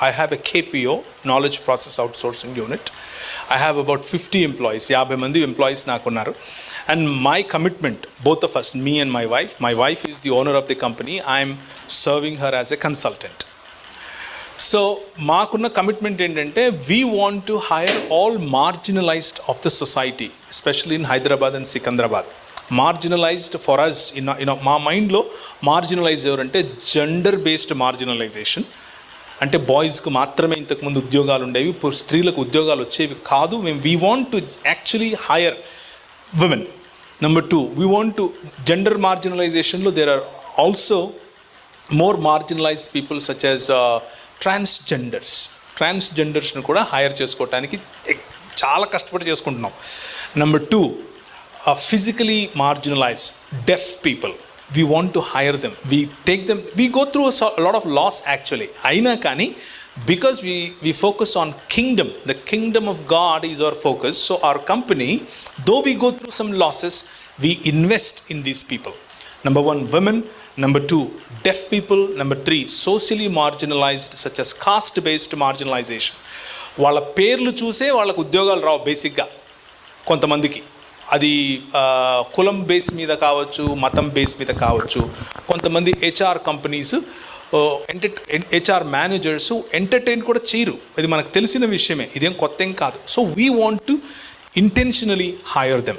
I have a KPO, Knowledge Process Outsourcing Unit. I have about 50 employees, యాభై మంది employees నాకున్నారు and my commitment both of us me and my wife my wife is the owner of the company I'm serving her as a consultant so మాకున్న commitment ఏంటంటే we want to hire all marginalised of the society especially in Hyderabad and Secunderabad marginalised for us in in మా మైండ్లో marginalise ఎవరంటే gender based marginalisation అంటే బాయ్స్కి మాత్రమే ఇంతకుముందు ఉద్యోగాలు ఉండేవి. ఇప్పుడు స్త్రీలకు ఉద్యోగాలు వచ్చేవి కాదు. మేము we want to actually hire women number two we want to gender మార్జినలైజేషన్లో there are also more marginalise people such as transgenders ట్రాన్స్జెండర్స్ని కూడా హైర్ చేసుకోవటానికి చాలా కష్టపడి చేసుకుంటున్నాం. Number two physically marginalise deaf people we want to hire them we take them we go through lot of loss actually అయినా కానీ because we we focus on kingdom the kingdom of God is our focus so our company though we go through some losses we invest in these people number one women number two deaf people number three socially marginalised such as caste based marginalisation వాళ్ళ పేర్లు చూసే వాళ్ళకు ఉద్యోగాలు రావు బేసిక్గా కొంతమందికి. అది కులం base మీద కావచ్చు మతం బేస్ మీద కావచ్చు కొంతమంది HR companies enter HR managers entertain కూడా చేయరు. ఇది మనకు తెలిసిన విషయమే. ఇదేం కొత్త ఏం కాదు. So we want to intentionally hire them